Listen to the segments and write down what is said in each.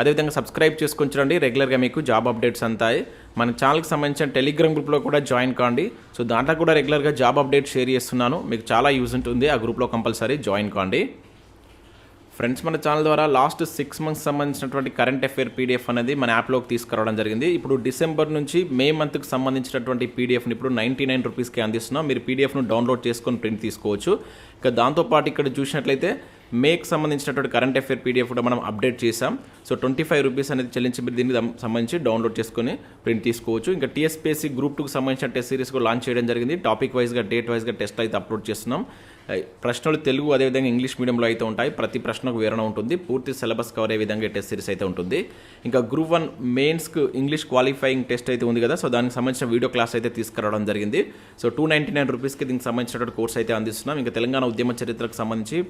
అదేవిధంగా సబ్స్క్రైబ్ చేసుకొని చూడండి రెగ్యులర్గా మీకు జాబ్ అప్డేట్స్ అంతాయి. మన ఛానల్కి సంబంధించిన టెలిగ్రామ్ గ్రూప్లో కూడా జాయిన్ కాండి. సో దాంట్లో కూడా రెగ్యులర్గా జాబ్ అప్డేట్ షేర్ చేస్తున్నాను. మీకు చాలా యూజ్ ఉంటుంది. ఆ గ్రూప్లో కంపల్సరీ జాయిన్ కాండి. ఫ్రెండ్స్ మన ఛానల్ ద్వారా లాస్ట్ సిక్స్ మంత్స్ సంబంధించినటువంటి కరెంట్ అఫైర్ పీడిఎఫ్ అనేది మన యాప్లోకి తీసుకురావడం జరిగింది. ఇప్పుడు డిసెంబర్ నుంచి మే మంత్కి సంబంధించినటువంటి పీడిఎఫ్ని ఇప్పుడు నైంటీ నైన్ రూపీస్కి అందిస్తున్నాం. మీరు పీడిఎఫ్ను డౌన్లోడ్ చేసుకొని ప్రింట్ తీసుకోవచ్చు. ఇక దాంతోపాటు ఇక్కడ చూసినట్లయితే మేక్ సంబంధించినటువంటి కరెంట్ అఫేర్ పీడిఎఫ్ కూడా మనం అప్డేట్ చేసాం సో ట్వంటీ ఫైవ్ రూపీస్ అనేది చెల్లించి మీరు దీనికి సంబంధించి డౌన్లోడ్ చేసుకొని ప్రింట్ తీసుకోవచ్చు. ఇంకా టీఎస్పీఎస్సీ గ్రూప్ టూకి సంబంధించిన టెస్ట్ సిరీస్ కూడా లాంచ్ చేయడం జరిగింది. టాపిక్ వైజ్గా డేట్ వైజ్గా టెస్ట్ అయితే అప్లోడ్ చేస్తున్నాం. ప్రశ్నలు తెలుగు అదేవిధంగా ఇంగ్లీష్ మీడియంలో అయితే ఉంటాయి. ప్రతి ప్రశ్నకు వివరణ ఉంటుంది. పూర్తి సిలబస్ కవర్ అయ్యే విధంగా టెస్ట్ సిరీస్ అయితే ఉంటుంది. ఇంకా గ్రూప్ వన్ మెయిన్స్కి ఇంగ్లీష్ క్వాలిఫైయింగ్ టెస్ట్ అయితే ఉంది కదా. సో దానికి సంబంధించిన వీడియో క్లాస్ అయితే తీసుకురావడం జరిగింది. సో టూ నైంటీ నైన్ రూపీస్కి దీనికి సంబంధించినటువంటి కోర్స్ అయితే అందిస్తున్నాం. ఇంకా తెలంగాణ ఉద్యమ చరిత్రకు సంబంధించి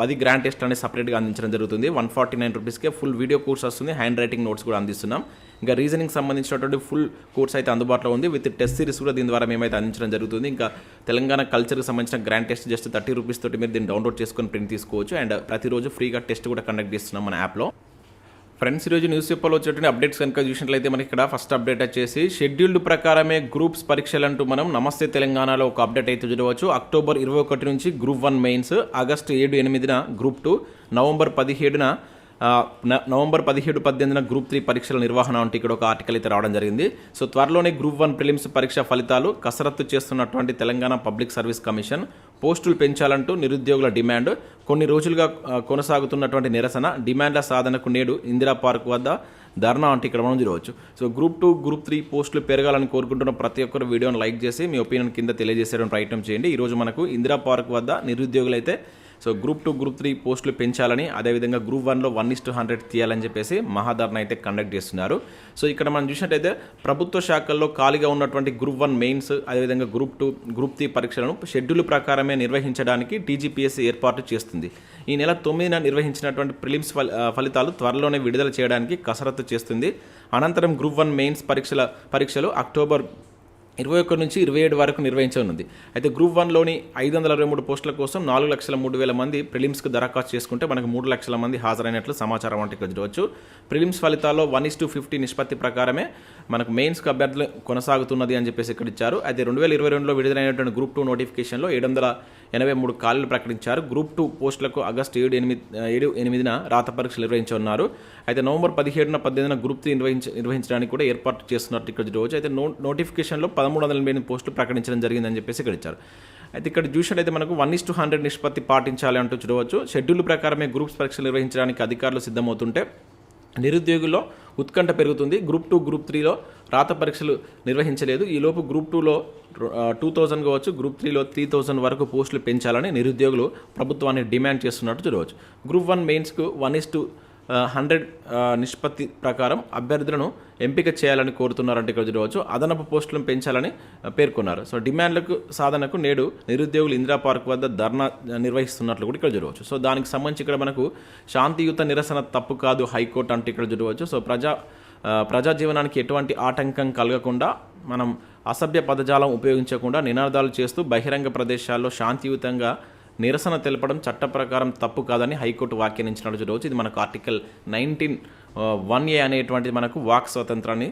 పది గ్రాండ్ టెస్ట్ అనేది సపరేట్గా అందించడం జరుగుతుంది. వన్ ఫార్టీ నైన్ రూపీస్కే ఫుల్ వీడియో కోర్స్ వస్తుంది. హ్యాండ్ రైటింగ్ నోట్స్ కూడా అందిస్తున్నాం. ఇంకా రీజనింగ్ సంబంధించినటువంటి ఫుల్ కోర్స్ అయితే అందుబాటులో ఉంది. విత్ టెస్ట్ సిరీస్ కూడా దీని ద్వారా మేమైతే అందించడం జరుగుతుంది. ఇంకా తెలంగాణ కల్చర్కి సంబంధించిన grand test just thirty rupees తోటి మీరు దీన్ని డౌన్లోడ్ చేసుకొని ప్రింట్ తీసుకోవచ్చు. అండ్ ప్రతిరోజు ఫ్రీగా టెస్ట్ కూడా కండక్ట్ చేస్తున్నాం మన యాప్లో ఫ్రెండ్స్ ఈరోజు న్యూస్ పేపర్లో వచ్చేటువంటి అప్డేట్స్ కనుక చూసినట్లయితే మనకి ఇక్కడ ఫస్ట్ అప్డేట్ వచ్చేసి షెడ్యూల్డ్ ప్రకారమే గ్రూప్స్ పరీక్షలు అంటూ మనం నమస్తే తెలంగాణలో ఒక అప్డేట్ అయితే చూడవచ్చు. అక్టోబర్ ఇరవై ఒకటి నుంచి గ్రూప్ వన్ మెయిన్స్ ఆగస్టు ఏడు ఎనిమిదిన గ్రూప్ టూ నవంబర్ పదిహేడున నవంబర్ పదిహేడు పద్దెనిమిదిన గ్రూప్ త్రీ పరీక్షల నిర్వహణ అంటే ఇక్కడ ఒక ఆర్టికల్ అయితే రావడం జరిగింది. సో త్వరలోనే గ్రూప్ వన్ ప్రిలిమ్స్ పరీక్ష ఫలితాలు కసరత్తు చేస్తున్నటువంటి తెలంగాణ పబ్లిక్ సర్వీస్ కమిషన్ పోస్టులు పెంచాలంటూ నిరుద్యోగుల డిమాండ్. కొన్ని రోజులుగా కొనసాగుతున్నటువంటి నిరసన డిమాండ్ల సాధనకు నేడు ఇందిరా పార్క్ వద్ద ధర్నా అంటే ఇక్కడ మనం చూడవచ్చు. So group two group three పోస్టులు పెరగాలని కోరుకుంటున్న ప్రతి ఒక్కరు వీడియోను లైక్ చేసి మీ ఒపీనియన్ కింద తెలియజేసేటువంటి ప్రయత్నం చేయండి. ఈరోజు మనకు ఇందిరా పార్క్ వద్ద నిరుద్యోగులైతే so group two group three పోస్టులు పెంచాలని అదేవిధంగా గ్రూప్ వన్లో వన్ ఇస్ టు హండ్రెడ్ తీయాలని చెప్పేసి మహాధరణ అయితే కండక్ట్ చేస్తున్నారు. సో ఇక్కడ మనం చూసినట్టయితే ప్రభుత్వ శాఖల్లో ఖాళీగా ఉన్నటువంటి గ్రూప్ వన్ మెయిన్స్ అదేవిధంగా గ్రూప్ టూ గ్రూప్ త్రీ పరీక్షలను షెడ్యూల్ ప్రకారమే నిర్వహించడానికి టీజీపీఎస్సీ ఏర్పాటు చేస్తుంది. ఈ నెల తొమ్మిదిన నిర్వహించినటువంటి ప్రిలిమ్స్ ఫలి- ఫలితాలు త్వరలోనే విడుదల చేయడానికి కసరత్తు చేస్తుంది. అనంతరం గ్రూప్ వన్ మెయిన్స్ పరీక్షల పరీక్షలు అక్టోబర్ ఇరవై ఒకటి నుంచి ఇరవై ఏడు వరకు నిర్వహించనుంది అయితే గ్రూప్ వన్లోని ఐదు వందల అరవై మూడు పోస్టుల కోసం నాలుగు లక్షల మూడు వేల మంది ప్రిలిమ్స్కి దరఖాస్తు చేసుకుంటే మనకు మూడు లక్షల మంది హాజరైనట్లు సమాచారం అంటే ఇక్కడ ప్రిలిమ్స్ ఫలితాల్లో వన్ ఇస్ టు ఫిఫ్టీ నిష్పత్తి ప్రకారమే మనకు మెయిన్స్కి అభ్యర్థులు కొనసాగుతున్నది అని చెప్పేసి ఇక్కడ ఇచ్చారు. అయితే రెండు వేల ఇరవై రెండులో విడుదలైనటువంటి గ్రూప్ టూ నోటిఫికేషన్లో ఏడు వందల ఎనభై మూడు ఖాళీలు ప్రకటించారు. గ్రూప్ టూ పోస్టులకు ఆగస్టు ఏడు ఎనిమిది ఏడు ఎనిమిదిన రాత పరీక్షలు నిర్వహించనున్నారు. అయితే నవంబర్ పదిహేడున పద్దెనిమిదిన గ్రూప్ త్రీ నిర్వహించ నిర్వహించడానికి కూడా ఏర్పాటు చేస్తున్నారు ఇక్కడ రోజు అయితే నో నోటిఫికేషన్లో పదమూడు వందల ఎనభై ఎనిమిది పోస్టులు ప్రకటించడం జరిగిందని చెప్పేసి ఇక్కడ ఇచ్చారు. అయితే ఇక్కడ చూసినట్లయితే మనకు వన్ ఇస్ టు హండ్రెడ్ నిష్పత్తి పాటించాలి అంటూ చూడవచ్చు. షెడ్యూల్ ప్రకారమే గ్రూప్స్ పరీక్షలు నిర్వహించడానికి అధికారులు సిద్ధమవుతుంటే నిరుద్యోగుల్లో ఉత్కంఠ పెరుగుతుంది. గ్రూప్ టూ గ్రూప్ త్రీలో రాత పరీక్షలు నిర్వహించలేదు. ఈలోపు గ్రూప్ టూలో టూ థౌజండ్ కావచ్చు గ్రూప్ త్రీలో త్రీ థౌజండ్ వరకు పోస్టులు పెంచాలని నిరుద్యోగులు ప్రభుత్వాన్ని డిమాండ్ చేస్తున్నట్టు చూడవచ్చు. గ్రూప్ వన్ మెయిన్స్కు వన్ ఇస్ టూ హండ్రెడ్ నిష్పత్తి ప్రకారం అభ్యర్థులను ఎంపిక చేయాలని కోరుతున్నారంటే ఇక్కడ చూడవచ్చు. అదనపు పోస్టులను పెంచాలని పేర్కొన్నారు. సో డిమాండ్లకు సాధనకు నేడు నిరుద్యోగులు ఇందిరా పార్క్ వద్ద ధర్నా నిర్వహిస్తున్నట్లు కూడా ఇక్కడ చూడవచ్చు. సో దానికి సంబంధించి ఇక్కడ మనకు శాంతియుత నిరసన తప్పు కాదు హైకోర్టు అంటే ఇక్కడ చూడవచ్చు. సో ప్రజా ప్రజా జీవనానికి ఎటువంటి ఆటంకం కలగకుండా మనం అసభ్య పదజాలం ఉపయోగించకుండా నినాదాలు చేస్తూ బహిరంగ ప్రదేశాల్లో శాంతియుతంగా నిరసన తెలపడం చట్ట ప్రకారం తప్పు కాదని హైకోర్టు వ్యాఖ్యానించినట్టు చూడవచ్చు ఇది మనకు ఆర్టికల్ నైన్టీన్ వన్ ఏ అనేటువంటిది మనకు వాక్ స్వాతంత్రాన్ని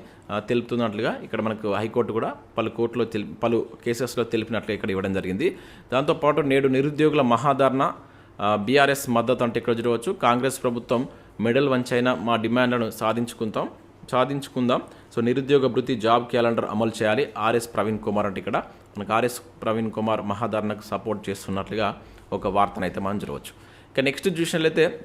తెలుపుతున్నట్లుగా ఇక్కడ మనకు హైకోర్టు కూడా పలు కోర్టులో తెలి పలు కేసెస్లో తెలిపినట్లు ఇక్కడ ఇవ్వడం జరిగింది. దాంతోపాటు నేడు నిరుద్యోగుల మహాధారణ బీఆర్ఎస్ మద్దతు అంటే ఇక్కడ చూడవచ్చు కాంగ్రెస్ ప్రభుత్వం మెడల్ వంచైన మా డిమాండ్లను సాధించుకుంటాం సాధించుకుందాం. సో నిరుద్యోగ భృతి జాబ్ క్యాలెండర్ అమలు చేయాలి. ఆర్ఎస్ ప్రవీణ్ కుమార్ అంటే ఇక్కడ మనకు ఆర్ఎస్ ప్రవీణ్ కుమార్ మహాధారణకు సపోర్ట్ చేస్తున్నట్లుగా ఒక వార్తనైతే మనం చూడవచ్చు. ఇక నెక్స్ట్ చూసినట్లయితే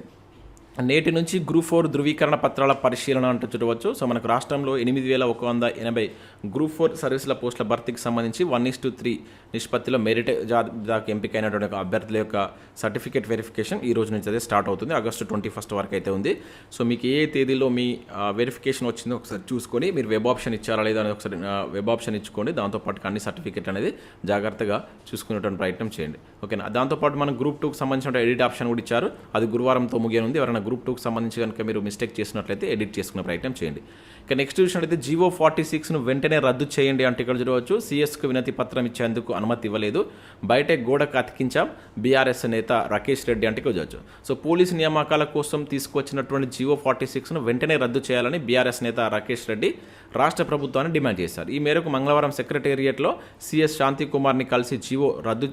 నేటి నుంచి గ్రూప్ ఫోర్ ధృవీకరణ పత్రాల పరిశీలన అంటూ చూడవచ్చు. సో మనకు రాష్ట్రంలో ఎనిమిది వేల ఒక వంద ఎనభై గ్రూప్ ఫోర్ సర్వీసుల పోస్టుల భర్తీకి సంబంధించి వన్ ఇస్ టు త్రీ నిష్పత్తిలో మెరిట్ జాబితాకి ఎంపికైనటువంటి ఒక అభ్యర్థుల యొక్క సర్టిఫికేట్ వెరిఫికేషన్ ఈ రోజు నుంచి అయితే స్టార్ట్ అవుతుంది. ఆగస్టు ట్వంటీ ఫస్ట్ వరకు అయితే ఉంది. సో మీకు ఏ తేదీలో మీ వెరిఫికేషన్ వచ్చిందో ఒకసారి చూసుకొని మీరు వెబ్ ఆప్షన్ ఇచ్చారా లేదా అనేది ఒకసారి వెబ్ ఆప్షన్ ఇచ్చుకోండి. దాంతోపాటు అన్ని సర్టిఫికేట్ అనేది జాగ్రత్తగా చూసుకునేటువంటి ప్రయత్నం చేయండి. ఓకేనా? దాంతోపాటు మనం గ్రూప్ టూకి సంబంధించిన ఎడిట్ ఆప్షన్ కూడా ఇచ్చారు. అది గురువారంతో ముగియనుంది. ఎవరైనా గ్రూప్ టూకి సంబంధించి కనుక మీరు మిస్టేక్ చేసినట్లయితే ఎడిట్ చేసుకునే ప్రయత్నం చేయండి. ఇక నెక్స్ట్ చూసినట్లయితే జివో ఫార్టీ సిక్స్ను వెంటనే రద్దు చేయండి అంటే ఇక్కడ చూడవచ్చు. సిఎస్కు వినతి పత్రం ఇచ్చేందుకు అనుమతి ఇవ్వలేదు. బయట గోడకు అతికించాం బీఆర్ఎస్ నేత రాకేష్ రెడ్డి అంటే చూడవచ్చు. సో పోలీసు నియామకాల కోసం తీసుకొచ్చినటువంటి జివో ఫార్టీ సిక్స్ను వెంటనే రద్దు చేయాలని బీఆర్ఎస్ నేత రాకేష్ రెడ్డి రాష్ట్ర ప్రభుత్వాన్ని డిమాండ్ చేశారు. ఈ మేరకు మంగళవారం సెక్రటేరియట్లో సిఎస్ శాంతికుమార్ని కలిసి జీవో రద్దు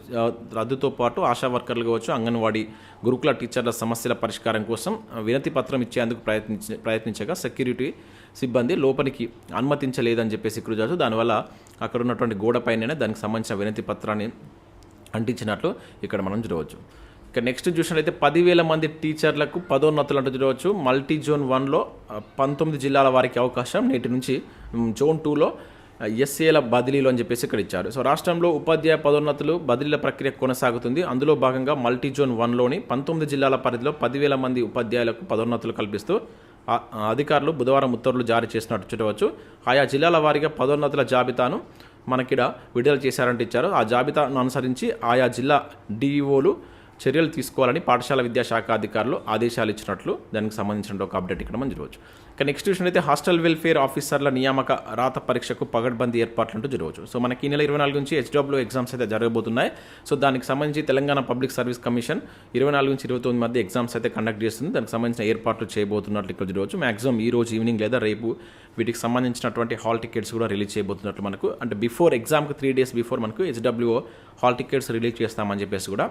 రద్దుతో పాటు ఆశా వర్కర్లు కావచ్చు అంగన్వాడీ గురుకుల టీచర్ల సమస్యల పరిష్కారం కోసం వినతి పత్రం ఇచ్చేందుకు ప్రయత్నించ ప్రయత్నించగా సెక్యూరిటీ సిబ్బంది లోపలికి అనుమతించలేదని చెప్పేసి ఇక్కడ దానివల్ల అక్కడ ఉన్నటువంటి గోడపైననే దానికి సంబంధించిన వినతి పత్రాన్ని అంటించినట్లు ఇక్కడ మనం చూడవచ్చు. ఇక నెక్స్ట్ చూసినట్లయితే పదివేల మంది టీచర్లకు పదోన్నతులు అంటూ చూడవచ్చు. మల్టీ జోన్ వన్లో పంతొమ్మిది జిల్లాల వారికి అవకాశం నేటి నుంచి జోన్ టూలో ఎస్ఏల బదిలీలు అని చెప్పేసి ఇక్కడ ఇచ్చారు. సో రాష్ట్రంలో ఉపాధ్యాయ పదోన్నతులు బదిలీల ప్రక్రియ కొనసాగుతుంది. అందులో భాగంగా మల్టీ జోన్ వన్లోని పంతొమ్మిది జిల్లాల పరిధిలో పదివేల మంది ఉపాధ్యాయులకు పదోన్నతులు కల్పిస్తూ అధికారులు బుధవారం ఉత్తర్వులు జారీ చేసినట్టు చూడవచ్చు. ఆయా జిల్లాల వారీగా పదోన్నతుల జాబితాను మనకిడ విడుదల చేశారంటే ఇచ్చారు. ఆ జాబితాను అనుసరించి ఆయా జిల్లా డిఈఓలు చర్యలు తీసుకోవాలని పాఠశాల విద్యాశాఖ అధికారులు ఆదేశాలు ఇచ్చినట్లు దానికి సంబంధించిన ఒక అప్డేట్ ఇక్కడ మనం చూడవచ్చు. ఇక నెక్స్ట్ విషయం అయితే హాస్టల్ వెల్ఫేర్ ఆఫీసర్ల నియామక రాత పరీక్షకు పగడ్బందీ ఏర్పాట్లు అంటూ సో మనకి ఈ నెల ఇరవై నాలుగు నుంచి హెచ్డబ్ల్యూ ఎగ్జామ్స్ అయితే జరగబోతున్నాయి. సో దానికి సంబంధించి తెలంగాణ పబ్లిక్ సర్వీస్ కమిషన్ ఇరవై నాలుగు నుంచి ఇరవై తొమ్మిది మధ్య ఎగ్జామ్స్ అయితే కండక్ట్ చేస్తుంది. దానికి సంబంధించిన ఏర్పాట్లు చేయబోతున్నట్లు ఇక్కడ చూడవచ్చు. మాక్సిమం ఈ రోజు ఈవినింగ్ లేదా రేపు వీటికి సంబంధించినటువంటి హాల్ టికెట్స్ కూడా రిలీజ్ చేయబోతున్నట్లు మనకు అంటే బిఫోర్ ఎగ్జామ్కి త్రీ డేస్ బిఫోర్ మనకు హెచ్డబ్ల్యూ హాల్ టికెట్స్ రిలీజ్ చేస్తామని చెప్పేసి కూడా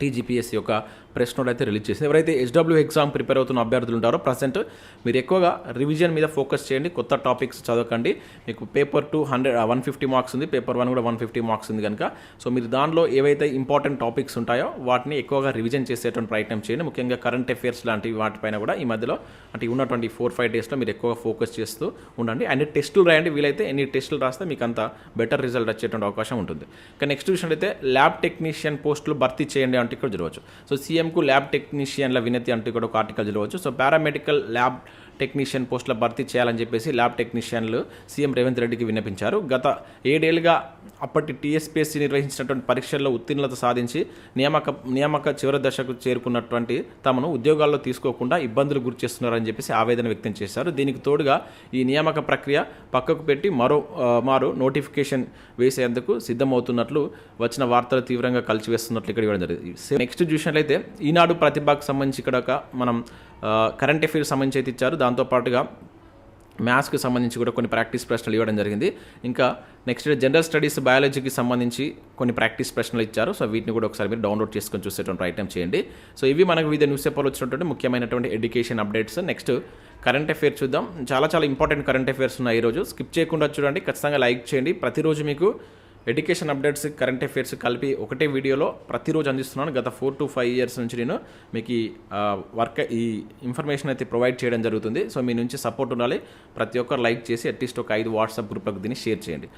టీజీపీఎస్ యొక్క ప్రెస్ నోట్ అయితే రిలీజ్ చేసింది. ఎవరైతే హెచ్డబ్ల్యూ ఎగ్జామ్ ప్రిపేర్ అవుతున్న అభ్యర్థులు ఉంటారో ప్రజెంట్ మీరు ఎక్కువగా రివిజన్ మీద ఫోకస్ చేయండి. కొత్త టాపిక్స్ చదవకండి. మీకు paper two hundred one fifty marks ఉంది. పేపర్ వన్ కూడా వన్ ఫిఫ్టీ మార్క్స్ ఉంది కనుక సో మీరు దానిలో ఏవైతే ఇంపార్టెంట్ టాపిక్స్ ఉంటాయో వాటిని ఎక్కువగా రివిజన్ చేసేటువంటి ప్రయత్నం చేయండి. ముఖ్యంగా కరెంట్ అఫేర్స్ లాంటి వాటిపైన కూడా ఈ మధ్యలో అంటే ఉన్నటువంటి ఫోర్ ఫైవ్ డేస్లో మీరు ఎక్కువగా ఫోకస్ చేస్తూ ఉండండి. అండ్ టెస్టులు రాయండి. వీలైతే ఎన్ని టెస్టులు రాస్తే మీకు అంత బెటర్ రిజల్ట్ వచ్చేటువంటి అవకాశం ఉంటుంది. కానీ నెక్స్ట్ అయితే ల్యాబ్ టెక్నీషియన్ పోస్టులు భర్తీ చేయండి అంటే ఇక్కడ చూడవచ్చు. సో సీఎంకు ల్యాబ్ టెక్నీషియన్ల వినతి అంటూ కూడా ఒక ఆర్టికల్ చదవచ్చు సో పారామెడికల్ ల్యాబ్ టెక్నీషియన్ పోస్టుల భర్తీ చేయాలని చెప్పేసి ల్యాబ్ టెక్నీషియన్లు సీఎం రేవంత్ రెడ్డికి విన్నపించారు. గత ఏడేళ్ళుగా అప్పటి టీఎస్పీఎస్సీ నిర్వహించినటువంటి పరీక్షల్లో ఉత్తీర్ణత సాధించి నియామక నియామక చివరి దశకు చేరుకున్నటువంటి తమను ఉద్యోగాల్లో తీసుకోకుండా ఇబ్బందులు గురి చేస్తున్నారని చెప్పేసి ఆవేదన వ్యక్తం చేశారు. దీనికి తోడుగా ఈ నియామక ప్రక్రియ పక్కకు పెట్టి మరో మారు నోటిఫికేషన్ వేసేందుకు సిద్ధమవుతున్నట్లు వచ్చిన వార్తలు తీవ్రంగా కలిసివేస్తున్నట్లు ఇక్కడ ఇవ్వడం జరిగింది. నెక్స్ట్ చూసినట్లయితే ఈనాడు ప్రతిభకు సంబంధించి ఇక్కడ ఒక మనం కరెంట్ అఫైర్స్ సంబంధించి అయితే ఇచ్చారు. దాంతోపాటుగా మ్యాథ్స్కి సంబంధించి కూడా కొన్ని ప్రాక్టీస్ ప్రశ్నలు ఇవ్వడం జరిగింది. ఇంకా నెక్స్ట్ జనరల్ స్టడీస్ బయాలజీకి సంబంధించి కొన్ని ప్రాక్టీస్ ప్రశ్నలు ఇచ్చారు. సో వీటిని కూడా ఒకసారి మీరు డౌన్లోడ్ చేసుకొని చూసేటువంటి ప్రయత్నం చేయండి. సో ఇవి మనకు వివిధ న్యూస్ పేపర్లు వచ్చినటువంటి ముఖ్యమైనటువంటి education updates. Next current affairs చూద్దాం. చాలా చాలా ఇంపార్టెంట్ కరెంట్ అఫైర్స్ ఉన్నాయి ఈరోజు. స్కిప్ చేయకుండా చూడండి. ఖచ్చితంగా లైక్ చేయండి. ప్రతిరోజు మీకు ఎడ్యుకేషన్ అప్డేట్స్ కరెంట్ అఫైర్స్ కలిపి ఒకటే వీడియోలో ప్రతిరోజు అందిస్తున్నాను. గత ఫోర్ టు ఫైవ్ ఇయర్స్ నుంచి నేను మీకు ఈ వర్క్ ఈ ఇన్ఫర్మేషన్ అయితే ప్రొవైడ్ చేయడం జరుగుతుంది. సో మీ నుంచి సపోర్ట్ ఉండాలి. ప్రతి ఒక్కరు లైక్ చేసి అట్లీస్ట్ ఒక ఐదు వాట్సాప్ గ్రూప్లకు దీన్ని షేర్ చేయండి.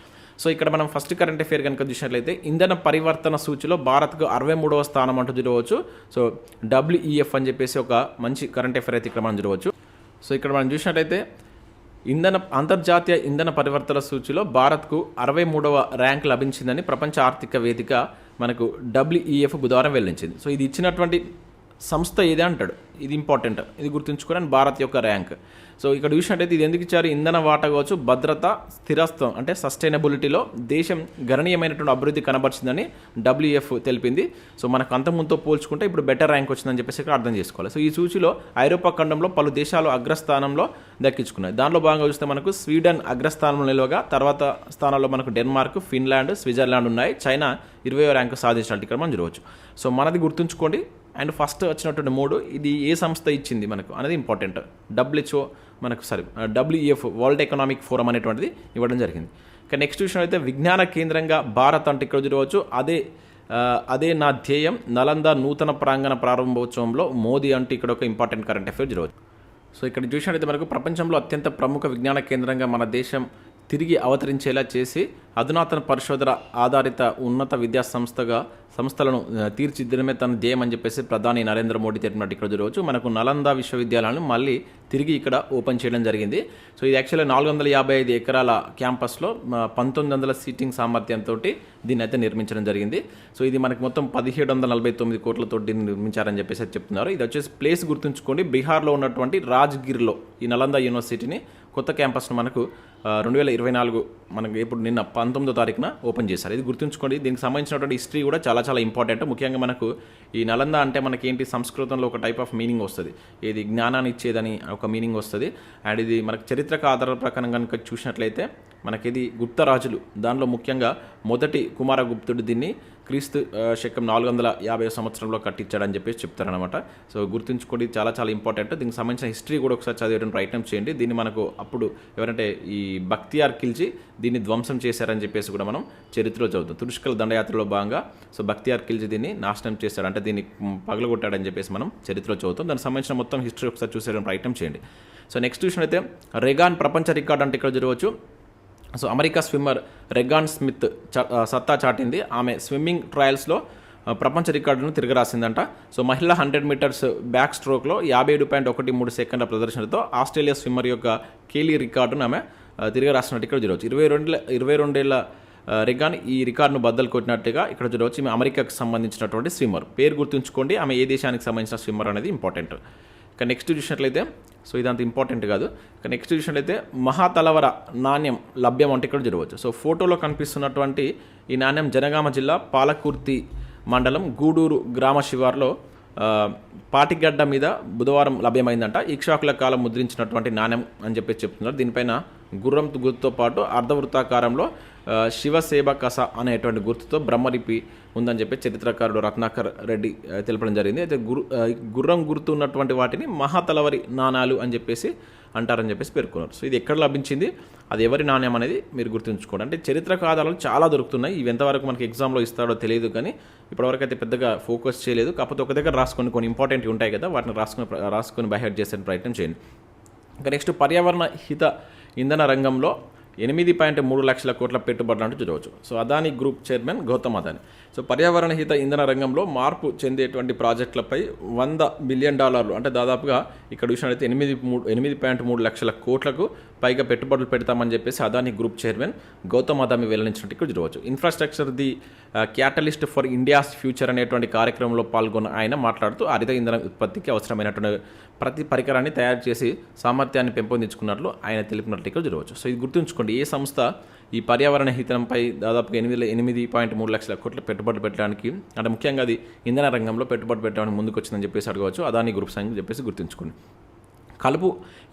సో ఇక్కడ మనం ఫస్ట్ కరెంట్ అఫేర్ కనుక చూసినట్లయితే ఇంధన పరివర్తన సూచిలో భారత్కు అరవై మూడవ స్థానం అంటూ చూడవచ్చు. సో డబ్ల్యూఈఎఫ్ అని చెప్పేసి ఒక మంచి కరెంట్ అఫేర్ అయితే ఇక్కడ మనం చూడవచ్చు. సో ఇక్కడ మనం చూసినట్లయితే ఇంధన అంతర్జాతీయ ఇంధన పరివర్తన సూచిలో భారత్కు అరవై మూడవ ర్యాంక్ లభించిందని ప్రపంచ ఆర్థిక వేదిక మనకు డబ్ల్యూఈఎఫ్ బుధవారం వెల్లడించింది. సో ఇది ఇచ్చినటువంటి సంస్థ ఏదే అంటాడు? ఇది ఇంపార్టెంట్. ఇది గుర్తుంచుకోవడానికి భారత్ యొక్క ర్యాంక్. సో ఇక్కడ చూసినట్టయితే ఇది ఎందుకు ఇచ్చారు? ఇంధన వాటా కావచ్చు భద్రత స్థిరత్వం అంటే సస్టైనబిలిటీలో దేశం గణనీయమైనటువంటి అభివృద్ధి కనబరిచిందని డబ్ల్యూఎఫ్ తెలిపింది. సో మనకు అంతకుముందుతో పోల్చుకుంటే ఇప్పుడు బెటర్ ర్యాంక్ వచ్చిందని చెప్పేసి ఇక్కడ అర్థం చేసుకోవాలి. సో ఈ సూచిలో ఐరోపా ఖండంలో పలు దేశాలు అగ్రస్థానంలో దక్కించుకున్నాయి. దానిలో భాగంగా చూస్తే మనకు స్వీడన్ అగ్రస్థానంలో నిలవగా తర్వాత స్థానంలో మనకు డెన్మార్క్ ఫిన్లాండ్ స్విట్జర్లాండ్ ఉన్నాయి. చైనా ఇరవై ర్యాంకు సాధించినట్టు ఇక్కడ మనం చూడవచ్చు. సో మనది గుర్తుంచుకోండి అండ్ ఫస్ట్ వచ్చినటువంటి మూడు ఇది ఏ సంస్థ ఇచ్చింది మనకు అనేది ఇంపార్టెంట్ డబ్ల్యూహెచ్ఓ మనకు sorry WF world economic forum అనేటువంటిది ఇవ్వడం జరిగింది. ఇక నెక్స్ట్ విషయం అయితే విజ్ఞాన కేంద్రంగా భారత్ అంటే ఇక్కడ చూడవచ్చు. అదే అదే నా ధ్యేయం నలంద నూతన ప్రాంగణ ప్రారంభోత్సవంలో మోదీ అంటే ఇక్కడ ఒక ఇంపార్టెంట్ కరెంట్ అఫేర్ జరగవచ్చు సో ఇక్కడ చూసినట్లయితే మనకు ప్రపంచంలో అత్యంత ప్రముఖ విజ్ఞాన కేంద్రంగా మన దేశం తిరిగి అవతరించేలా చేసి అధునాతన పరిశోధన ఆధారిత ఉన్నత విద్యా సంస్థగా సంస్థలను తీర్చిదిద్దడమే తన ధ్యేయం అని చెప్పేసి ప్రధాని నరేంద్ర మోడీ తెలిపినట్టు ఇక్కడ చూడవచ్చు మనకు నలంద విశ్వవిద్యాలయాలను మళ్ళీ తిరిగి ఇక్కడ ఓపెన్ చేయడం జరిగింది. సో ఇది యాక్చువల్గా నాలుగు వందల యాభై ఐదు ఎకరాల క్యాంపస్లో పంతొమ్మిది వందల సీటింగ్ సామర్థ్యంతో దీన్ని అయితే నిర్మించడం జరిగింది. సో ఇది మనకి మొత్తం పదిహేడు వందల నలభై తొమ్మిది కోట్లతో దీన్ని నిర్మించారని చెప్పేసి చెప్తున్నారు ఇది వచ్చేసి ప్లేస్ గుర్తుంచుకోండి. బీహార్లో ఉన్నటువంటి రాజ్గిర్లో ఈ నలంద యూనివర్సిటీని కొత్త క్యాంపస్ను మనకు రెండు వేల ఇరవై నాలుగు మనకు ఇప్పుడు నిన్న పంతొమ్మిదో తారీఖున ఓపెన్ చేశారు. ఇది గుర్తుంచుకోండి. దీనికి సంబంధించినటువంటి హిస్టరీ కూడా చాలా చాలా ఇంపార్టెంట్. ముఖ్యంగా మనకు ఈ నలంద అంటే మనకి ఏంటి సంస్కృతంలో ఒక టైప్ ఆఫ్ మీనింగ్ వస్తుంది. ఇది జ్ఞానాన్ని ఇచ్చేదని ఒక మీనింగ్ వస్తుంది. అండ్ ఇది మనకు చరిత్రక ఆధార ప్రకారం కనుక చూసినట్లయితే మనకి ఇది గుప్త రాజులు దానిలో ముఖ్యంగా మొదటి కుమారగుప్తుడు దీన్ని క్రీస్తు శకం నాలుగు వందల యాభై సంవత్సరంలో కట్టించాడని చెప్పేసి చెప్తారనమాట సో గుర్తుంచుకోండి చాలా చాలా ఇంపార్టెంట్. దీనికి సంబంధించిన హిస్టరీ కూడా ఒకసారి చదివేయడానికి ప్రయత్నం చేయండి. దీన్ని మనకు అప్పుడు ఎవరంటే ఈ బక్తియార్ ఖిల్జీ దీన్ని ధ్వంసం చేశారని చెప్పేసి కూడా మనం చరిత్రలో చదువుతాం. తురుష్కల దండయాత్రలో భాగంగా సో భక్తియార్ ఖిల్జీ దీన్ని నాశనం చేశాడు. అంటే దీన్ని పగలగొట్టాడని చెప్పేసి మనం చరిత్రలో చదువుతాం. దానికి సంబంధించిన మొత్తం హిస్టరీ ఒకసారి చూసేయడం ప్రయత్నం చేయండి. సో నెక్స్ట్ చూసినట్లయితే రెగాన్ ప్రపంచ రికార్డ్ అంటే ఇక్కడ జరగవచ్చు. So America swimmer Regan Smith చ- సత్తా చాటింది. ఆమె స్విమ్మింగ్ ట్రయల్స్లో ప్రపంచ రికార్డును తిరగరాసిందంట సో మహిళా హండ్రెడ్ మీటర్స్ బ్యాక్ స్ట్రోక్లో యాభై ఏడు పాయింట్ ఒకటి మూడు సెకండ్ల ప్రదర్శనతో ఆస్ట్రేలియా స్విమ్మర్ యొక్క కేలీ రికార్డును ఆమె తిరగరాసినట్టు ఇక్కడ చూడవచ్చు. ఇరవై రెండు ఇరవై రెండేళ్ళ రిగాన్ ఈ రికార్డును బద్దలు కొట్టినట్టుగా ఇక్కడ చూడవచ్చు. ఈమె అమెరికాకు సంబంధించినటువంటి స్విమ్మర్. పేరు గుర్తుంచుకోండి. ఆమె ఏ దేశానికి సంబంధించిన స్విమ్మర్ అనేది ఇంపార్టెంట్. ఇక నెక్స్ట్ చూసినట్లయితే సో ఇది అంత ఇంపార్టెంట్ కాదు. ఇక నెక్స్ట్ చూసినట్లయితే మహాతలవర నాణ్యం లభ్యం అంటే ఇక్కడ చూడవచ్చు సో ఫోటోలో కనిపిస్తున్నటువంటి ఈ నాణ్యం జనగామ జిల్లా పాలకుర్తి మండలం గూడూరు గ్రామ శివార్లో పాటిగడ్డ మీద బుధవారం లభ్యమైందంట. ఇక్షాకుల కాలం ముద్రించినటువంటి నాణ్యం అని చెప్పేసి చెప్తున్నారు. దీనిపైన గుర్రం గుర్తుతో పాటు అర్ధవృత్తాకారంలో ఆ, శివసేవ కస అనేటువంటి గుర్తుతో బ్రహ్మలిపి ఉందని చెప్పి చరిత్రకారుడు రత్నాకర్ రెడ్డి తెలపడం జరిగింది. అయితే గురు గుర్రం గుర్తు ఉన్నటువంటి వాటిని మహాతలవరి నాణాలు అని చెప్పేసి అంటారని చెప్పేసి పేర్కొన్నారు. సో ఇది ఎక్కడ లభించింది? అది ఎవరి నాణ్యం అనేది మీరు గుర్తుంచుకోండి. అంటే చరిత్రక ఆధారాలు చాలా దొరుకుతున్నాయి. ఇవి ఎంతవరకు మనకి ఎగ్జామ్లో ఇస్తాడో తెలియదు కానీ ఇప్పటివరకు అయితే పెద్దగా ఫోకస్ చేయలేదు. కాకపోతే ఒక దగ్గర రాసుకొని కొన్ని ఇంపార్టెంట్ ఉంటాయి కదా వాటిని రాసుకొని రాసుకొని బైహెడ్ చేసే ప్రయత్నం చేయండి. ఇంకా నెక్స్ట్ పర్యావరణ హిత ఇంధన రంగంలో ఎనిమిది పాయింట్ మూడు లక్షల కోట్ల పెట్టుబడులు అంటూ చూడవచ్చు. So Adani group chairman Gautam Adani. So పర్యావరణ హిత ఇంధన రంగంలో మార్పు చెందేటువంటి ప్రాజెక్టులపై వంద బిలియన్ డాలర్లు అంటే దాదాపుగా ఇక్కడ చూసినట్లయితే ఎనిమిది మూడు ఎనిమిది పాయింట్ మూడు లక్షల కోట్లకు పైగా పెట్టుబడులు పెడతామని చెప్పేసి అదాని గ్రూప్ చైర్మన్ గౌతమ్ అదామి వెల్లడించినట్టు ఇక్కడ చూడవచ్చు. Infrastructure the catalyst for India's future అనేటువంటి కార్యక్రమంలో పాల్గొన్న ఆయన మాట్లాడుతూ హరిత ఇంధన ఉత్పత్తికి అవసరమైనటువంటి ప్రతి పరికరాన్ని తయారు చేసి సామర్థ్యాన్ని పెంపొందించుకున్నట్లు ఆయన తెలిపినట్లు ఇక్కడ చూడవచ్చు. సో ఇది గుర్తుంచుకోండి ఏ సంస్థ ఈ పర్యావరణ హితంపై దాదాపుగా ఎనిమిది ఎనిమిది పాయింట్ మూడు లక్షల కోట్ల పెట్టుబడి పెట్టడానికి అంటే ముఖ్యంగా అది ఇంధన రంగంలో పెట్టుబడి పెట్టడానికి ముందుకు వచ్చిందని చెప్పేసి అడగవచ్చు. అదాని గ్రూప్స్ అని చెప్పేసి గుర్తుంచుకోండి. కలుపు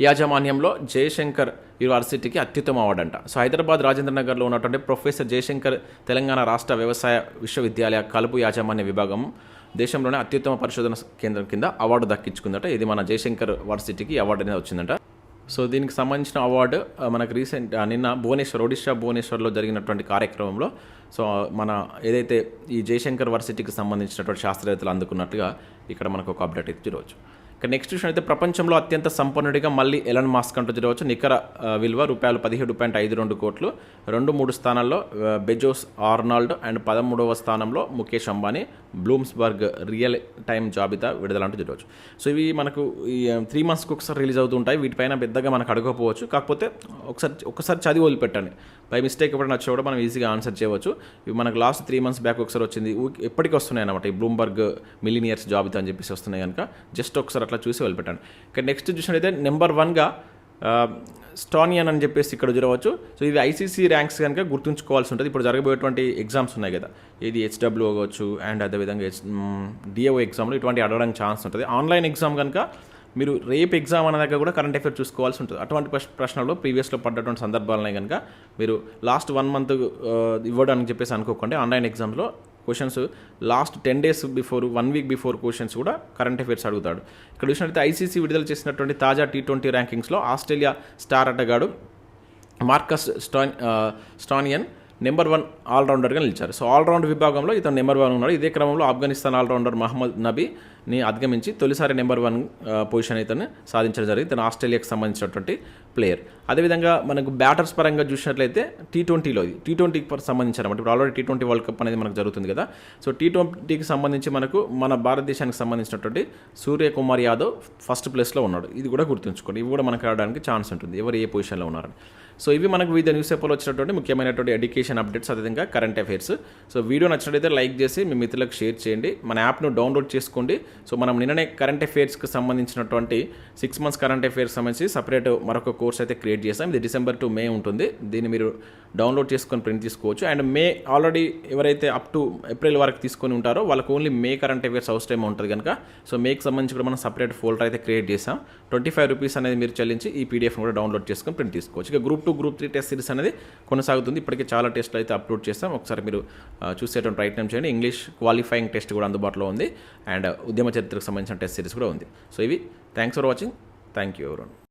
యాజమాన్యంలో జయశంకర్ యూనివర్సిటీకి అత్యుత్తమ అవార్డు అంట సో హైదరాబాద్ రాజేంద్ర నగర్లో ఉన్నటువంటి ప్రొఫెసర్ జయశంకర్ తెలంగాణ రాష్ట్ర వ్యవసాయ విశ్వవిద్యాలయ కలుపు యాజమాన్య విభాగం దేశంలోనే అత్యుత్తమ పరిశోధన కేంద్రం కింద అవార్డు దక్కించుకుందట. ఇది మన జయశంకర్ యూనివర్సిటీకి అవార్డు అనేది వచ్చిందట. సో దీనికి సంబంధించిన అవార్డు మనకు రీసెంట్ నిన్న భువనేశ్వర్ ఒడిశా భువనేశ్వర్లో జరిగినటువంటి కార్యక్రమంలో సో మన ఏదైతే ఈ జయశంకర్ వర్సిటీకి సంబంధించినటువంటి శాస్త్రవేత్తలు అందుకున్నట్టుగా ఇక్కడ మనకు ఒక అప్డేట్ ఇచ్చి రోజు ఇక నెక్స్ట్ విషయం అయితే ప్రపంచంలో అత్యంత సంపన్నుడిగా మళ్ళీ ఎలన్ మాస్క్ అంటూ చూడవచ్చు. నికర విలువ రూపాయలు పదిహేడు పాయింట్ ఐదు రెండు కోట్లు. రెండు మూడు స్థానాల్లో బెజోస్ ఆర్నాల్డ్ అండ్ పదమూడవ స్థానంలో Mukesh Ambani Bloomberg real time జాబితా విడుదల అంటూ చూడవచ్చు. సో ఇవి మనకు ఈ త్రీ మంత్స్కి ఒకసారి రిలీజ్ అవుతుంటాయి వీటిపైన పెద్దగా మనకు అడగకపోవచ్చు. కాకపోతే ఒకసారి ఒకసారి చదివి వదిలిపెట్టండి. బై మిస్టేక్ ఎప్పుడైనా వచ్చి కూడా మనం ఈజీగా ఆన్సర్ చేయవచ్చు. ఇవి మనకు లాస్ట్ త్రీ మంత్స్ బ్యాక్ ఒకసారి వచ్చింది. ఊ- ఎప్పటికీ వస్తున్నాయి అనమాట ఈ బ్లూమ్బర్గ్ మిలినియర్స్ జాబితా అని చెప్పేసి వస్తున్నాయి కనుక. జస్ట్ ఒకసారి అట్లా చూసి వెళ్ళిపెట్టాను. ఇక నెక్స్ట్ చూసినట్టయితే నెంబర్ వన్గా స్టానియన్ అని చెప్పేసి ఇక్కడ చూడవచ్చు. సో ఇది ఐసీసీ ర్యాంక్స్ కనుక గుర్తుంచుకోవాల్సి ఉంటుంది. ఇప్పుడు జరగబోయేటువంటి ఎగ్జామ్స్ ఉన్నాయి కదా. ఇది హెచ్డబ్ల్యూ అవ్వచ్చు అండ్ అదేవిధంగా హెచ్ డిఓ ఎగ్జామ్లు ఇటువంటి అడగడానికి ఛాన్స్ ఉంటుంది. ఆన్లైన్ ఎగ్జామ్ కనుక మీరు రేపు ఎగ్జామ్ అనే దగ్గర కూడా కరెంట్ అఫేర్ చూసుకోవాల్సి ఉంటుంది. అటువంటి ప్రశ్నలు ప్రీవియస్లో పడ్డటువంటి సందర్భాలనే కనుక మీరు లాస్ట్ వన్ మంత్ ఇవ్వడానికి చెప్పేసి అనుకోకండి. ఆన్లైన్ ఎగ్జామ్స్లో questions last ten days before one week before questions కూడా కరెంట్ అఫైర్స్ అడుగుతాడు. ఇక్కడ చూసినట్లయితే ఐసీసీ విడుదల చేసినటువంటి తాజా టీ ట్వంటీ ర్యాంకింగ్స్లో ఆస్ట్రేలియా స్టార్ ఆటగాడు Marcus Stan Stoinis number one ఆల్రౌండర్గా నిలిచారు. సో ఆల్రౌండ్ విభాగంలో ఇతను నెంబర్ వన్ ఉన్నాడు. ఇదే క్రమంలో ఆఫ్ఘనిస్తాన్ ఆల్రౌండర్ మహమ్మద్ నబీని అధిగమించి తొలిసారి నెంబర్ వన్ పొజిషన్ ఇతను సాధించడం జరిగింది. ఇతను ఆస్ట్రేలియాకి సంబంధించినటువంటి ప్లేయర్ అదేవిధంగా మనకు బ్యాటర్స్ పరంగా చూసినట్లయితే టీ ట్వంటీలో టీ ట్వంటీకి సంబంధించిన అనమాట ఇప్పుడు already T twenty world cup అనేది మనకు జరుగుతుంది కదా. సో టీ ట్వంటీకి సంబంధించి మనకు మన భారతదేశానికి సంబంధించినటువంటి సూర్యకుమార్ యాదవ్ ఫస్ట్ ప్లేస్లో ఉన్నాడు. ఇది కూడా గుర్తుంచుకోండి. ఇవి కూడా మనకు ఆడడానికి ఛాన్స్ ఉంటుంది. ఎవరు ఏ పొజిషన్లో ఉన్నారని. సో ఇవి మనకు వివిధ న్యూస్ పేపర్లో వచ్చినటువంటి ముఖ్యమైనటువంటి ఎడ్యుకేషన్ అప్డేట్స్ అదేవిధంగా కరెంట్ అఫైర్స్ సో వీడియో నచ్చినట్లయితే లైక్ చేసి మీ మిత్రులకు షేర్ చేయండి. మన యాప్ను డౌన్లోడ్ చేసుకోండి. సో మనం నిన్ననే కరెంట్ అఫైర్స్కి సంబంధించినటువంటి సిక్స్ మంత్స్ కరెంట్ అఫైర్స్ సంబంధించి సపరేట్ మరొక కోర్స్ అయితే క్రియేట్ చేసాం ఇది డిసెంబర్ టు మే ఉంటుంది. దీన్ని మీరు డౌన్లోడ్ చేసుకొని ప్రింట్ తీసుకోవచ్చు. అండ్ మే ఆల్రెడీ ఎవరైతే అప్ టు ఏప్రిల్ వరకు తీసుకొని ఉంటారో వాళ్ళకి ఓన్లీ మే కరెంట్ అఫైర్స్ అవసరం ఉంటుంది కనుక. సో మేకి సంబంధించి కూడా మనం సపరేట్ ఫోల్డర్ అయితే క్రియేట్ చేసాం ట్వంటీ ఫైవ్ రూపీస్ అనేది మీరు చెల్లించి ఈ పీడిఎఫ్ కూడా డౌన్లోడ్ చేసుకొని ప్రింట్ తీసుకోవచ్చు. ఇక group two group three test series అనేది కొనసాగుతుంది. ఇప్పటికే చాలా టెస్ట్లు అయితే అప్లోడ్ చేస్తాం ఒకసారి మీరు చూసేటువంటి ప్రయత్నం చేయండి. ఇంగ్లీష్ క్వాలిఫైయింగ్ టెస్ట్ కూడా అందుబాటులో ఉంది. అండ్ ఉద్యమ చరిత్రకు సంబంధించిన టెస్ట్ సిరీస్ కూడా ఉంది. సో ఇవి thanks for watching. Thank you everyone